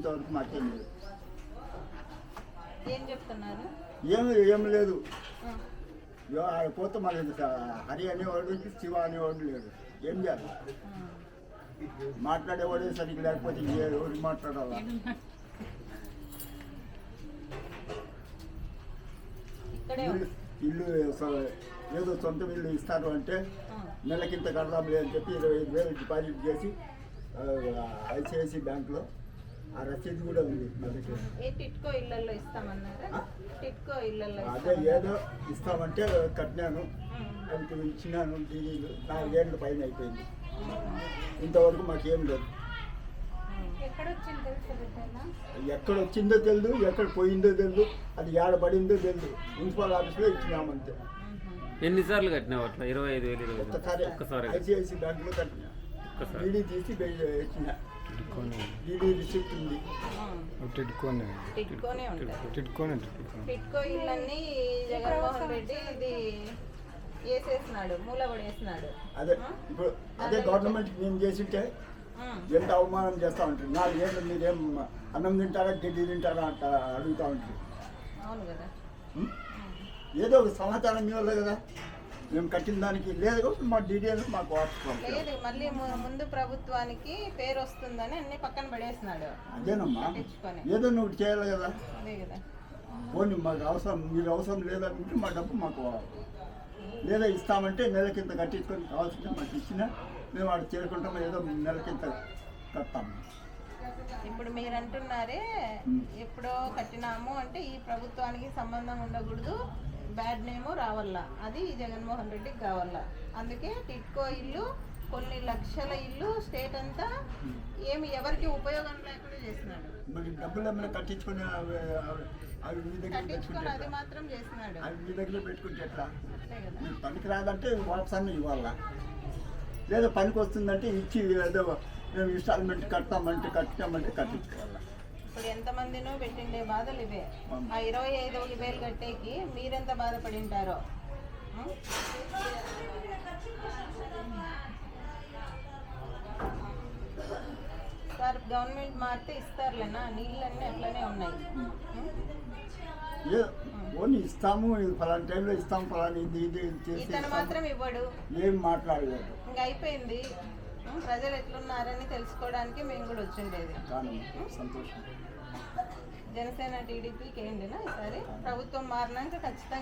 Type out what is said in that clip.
ఇంతవరకు మాకేం లేదు. ఏం చెప్తున్నారు? ఏమి ఏం లేదు. ఆడ పోతే మళ్ళీ హరి అనేవాడు శివ అనేవాడు లేడు. ఏం చేయాలి. మాట్లాడేవాడే సరిగ్గా లేకపోతే ఎవరు మాట్లాడాలా? ఇల్లు ఏదో సొంత ఇల్లు ఇస్తారు అంటే నెలకింత కడదాంలే అని చెప్పి ఇరవై ఐదు వేలు డిపాజిట్ చేసి ఐసిఐసి బ్యాంకులో ఆ రసీదు కూడా ఉంది ఏ టిట్కో ఇళ్ళలో ఇస్తామన్నారా? ఆ? టిట్కో ఇళ్ళలో అదే? ఏదో ఇస్తామంటే కట్టినాను అది ఇచ్చినాను డీడీలు నాలుగేళ్ళ పైన అయిపోయింది. ఇంతవరకు మాకేం లేదు. ఎక్కడ వచ్చిందో తెలియదు ఎక్కడ పోయిందో తెలియదు అది ఏడ పడిందో తెలియదు మున్సిపల్ ఆఫీస్లో ఇచ్చినామంతే. ఎన్నిసార్లు కట్టినావు అట్లా? ఇరవై ఐదు వేలు ఒక్కసారి ఐసిఐసి బ్యాంకులో కట్టినా. ఒక్కసారి. తీసి ఇచ్చిన రిసిప్ట్ ఉంది. ఉమ్. టిడ్కోనే టిట్కోనే ఉంటుంది. టిడ్కోనే టిడ్కోనే టిట్కో ఇళ్ళన్నీ జగన్మోహన్ రెడ్డి ఇది వేసేసినాడు మూలబడేసినాడు. అదే ఇప్పుడు అదే గవర్నమెంట్ మేము చేసింటే ఎంత అవమానం చేస్తూ ఉంటారు? నాలుగేళ్ళు మీరేం అన్నం తింటారా గడ్డి తింటారా అంట అడుగుతూ ఉంటారు. అవును కదా. ఉం? ఏదో ఒక సమాచారం ఇవ్వాలి కదా. మేము కట్టిన దానికి లేదు మా డీటెయిల్స్ మాకు వాట్సాప్ లేదు మళ్ళీ ము- ముందు ప్రభుత్వానికి పేరు వస్తుందని అన్ని పక్కన పడేసినాడు. అదేనమ్మా. పట్టించుకొని. ఏదో నువ్వు చేయాలి కదా. అదే కదా. పోనీ మాకు అవసరం మీరు అవసరం లేదనుకుంటే మా డబ్బు మాకు లేదా ఇస్తామంటే నెలకింత కట్టించుకొని కావాల్సింటే మాకు ఇచ్చినా మేము వాడు చేరుకుంటాం ఏదో నెలకింత కడతాము ఇప్పుడు మీరు అంటున్నారే. ఎప్పుడో కట్టినాము అంటే ఈ ప్రభుత్వానికి సంబంధం ఉండకూడదు బ్యాడ్ నేమ్ రావాలా అది జగన్మోహన్ రెడ్డికి కావాలా అందుకే టిట్కో ఇల్లు కొన్ని లక్షల ఇల్లు స్టేట్ అంతా ఏమి ఎవరికి ఉపయోగం లేకుండా చేసినాడు మరి డబ్బులు ఏమైనా కట్టించుకొని అది? మాత్రం చేసినాడు అవి మీ దగ్గర పెట్టుకుంటే ఎట్లా? పనికి రాదంటే ఇవ్వాలా? లేదా పనికి వస్తుందంటే ఇచ్చి ఏదో మేము ఇన్స్టాల్మెంట్ కడతామంటే కట్టామంటే కట్టించుకోవాలా. ఇప్పుడు ఎంతమందినో పెట్టిండే బాధలు ఇవే. ఆ ఇరవై ఐదు వేలు కట్టేకి మీరెంత బాధపడింటారో? ఉం? సార్ గవర్నమెంట్ మారితే ఇస్తారులేనా? నీళ్ళన్నీ అట్లనే ఉన్నాయి. ఓన్లీ ఇస్తాము ఫలానా టైంలో ఇస్తాము ఫలానా ఇది ఇది. మాత్రం ఇవ్వడు. ఏం మాట్లాడలేదు. ఇంకా అయిపోయింది? ప్రజలు ఎట్లున్నారని తెలుసుకోవడానికి మేము కూడా వచ్చిండేది. సంతోషం. జనసేన టీడీపీకి ఏంటినా ఈసారి ప్రభుత్వం మారినాక ఖచ్చితంగా